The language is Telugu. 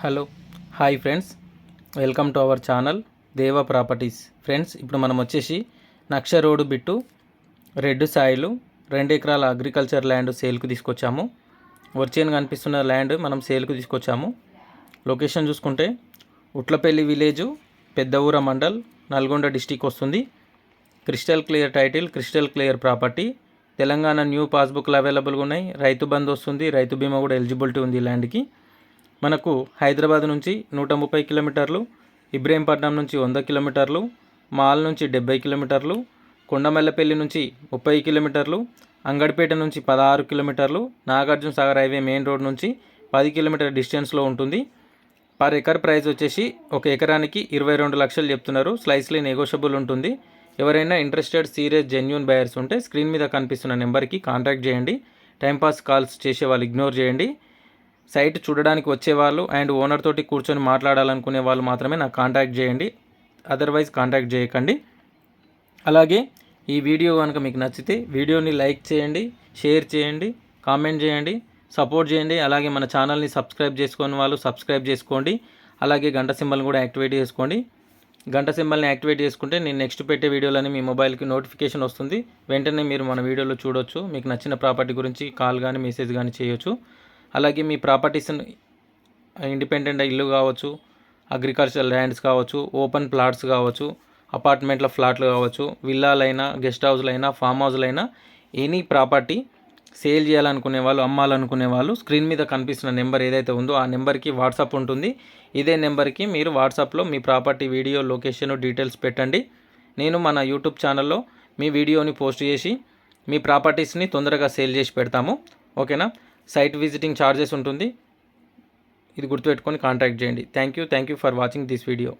Hello. Hi friends. Welcome to our channel Deva properties. Friends ఇప్పుడు మనం వచ్చేసి నక్ష రోడ్డు బిట్టు రెడ్ సాయిలు రెండు ఎకరాల అగ్రికల్చర్ ల్యాండ్ సేల్కు తీసుకొచ్చాము. వర్చేన్ కనిపిస్తున్న ల్యాండ్ మనం సేల్కు తీసుకొచ్చాము. లొకేషన్ చూసుకుంటే Utlapalli village Pedda Oora mandal Nalgonda district వస్తుంది. Crystal clear title crystal clear property. Telangana new పాస్బుక్లు అవైలబుల్గా ఉన్నాయి. రైతు బంద్ వస్తుంది. రైతు బీమా కూడా ఎలిజిబిలిటీ ఉంది ఈ ల్యాండ్కి. మనకు హైదరాబాద్ నుంచి నూట ముప్పై కిలోమీటర్లు ఇబ్రహీంపట్నం నుంచి వంద కిలోమీటర్లు మాల్ నుంచి డెబ్బై కిలోమీటర్లు కొండమల్లపల్లి నుంచి ముప్పై కిలోమీటర్లు అంగడిపేట నుంచి పదహారు కిలోమీటర్లు Nagarjuna Sagar highway main road నుంచి పది కిలోమీటర్ డిస్టెన్స్లో ఉంటుంది. పర్ ఎకర్ ప్రైస్ వచ్చేసి ఒక ఎకరానికి ఇరవై రెండు లక్షలు చెప్తున్నారు. స్లైస్లీ నెగోషియబుల్ ఉంటుంది. ఎవరైనా ఇంట్రెస్టెడ్ సీరియస్ జెన్యున్ బయర్స్ ఉంటే స్క్రీన్ మీద కనిపిస్తున్న నెంబర్కి కాంటాక్ట్ చేయండి. టైంపాస్ కాల్స్ చేసే వాళ్ళు ఇగ్నోర్ చేయండి. సైట్ చూడడానికి వచ్చేవాళ్ళు అండ్ ఓనర్ తోటి కూర్చొని మాట్లాడాలనుకునే వాళ్ళు మాత్రమే నాకు కాంటాక్ట్ చేయండి. అదర్వైజ్ కాంటాక్ట్ చేయకండి. అలాగే ఈ వీడియో కనుక మీకు నచ్చితే వీడియోని లైక్ చేయండి షేర్ చేయండి కామెంట్ చేయండి సపోర్ట్ చేయండి. అలాగే మన ఛానల్ని సబ్స్క్రైబ్ చేసుకుని వాళ్ళు సబ్స్క్రైబ్ చేసుకోండి. అలాగే గంట సింబల్ని కూడా యాక్టివేట్ చేసుకోండి. గంట సింబల్ని యాక్టివేట్ చేసుకుంటే నేను నెక్స్ట్ పెట్టే వీడియోలని మీ మొబైల్కి నోటిఫికేషన్ వస్తుంది. వెంటనే మీరు మన వీడియోలో చూడొచ్చు. మీకు నచ్చిన ప్రాపర్టీ గురించి కాల్ కానీ మెసేజ్ కానీ చేయొచ్చు. అలాగే మీ ప్రాపర్టీస్ ఇండిపెండెంట్ ఇల్లు కావచ్చు అగ్రికల్చర్ ల్యాండ్స్ కావచ్చు ఓపెన్ ప్లాట్స్ కావచ్చు అపార్ట్మెంట్ల ఫ్లాట్లు కావచ్చు విల్లాలైనా గెస్ట్ హౌస్లైనా ఫామ్ హౌస్లైనా ఎనీ ప్రాపర్టీ సేల్ చేయాలనుకునే వాళ్ళు అమ్మాలనుకునే వాళ్ళు స్క్రీన్ మీద కనిపిస్తున్న నెంబర్ ఏదైతే ఉందో ఆ నెంబర్కి వాట్సాప్ ఉంటుంది. ఇదే నెంబర్కి మీరు వాట్సాప్లో మీ ప్రాపర్టీ వీడియో లొకేషన్ డీటెయిల్స్ పెట్టండి. నేను మన యూట్యూబ్ ఛానల్లో మీ వీడియోని పోస్ట్ చేసి మీ ప్రాపర్టీస్ని తొందరగా సేల్ చేసి పెడతాము. ఓకేనా? సైట్ విజిటింగ్ ఛార్జెస్ ఉంటుంది. ఇది గుర్తుపెట్టుకొని కాంటాక్ట్ చేయండి. Thank you thank you for watching this video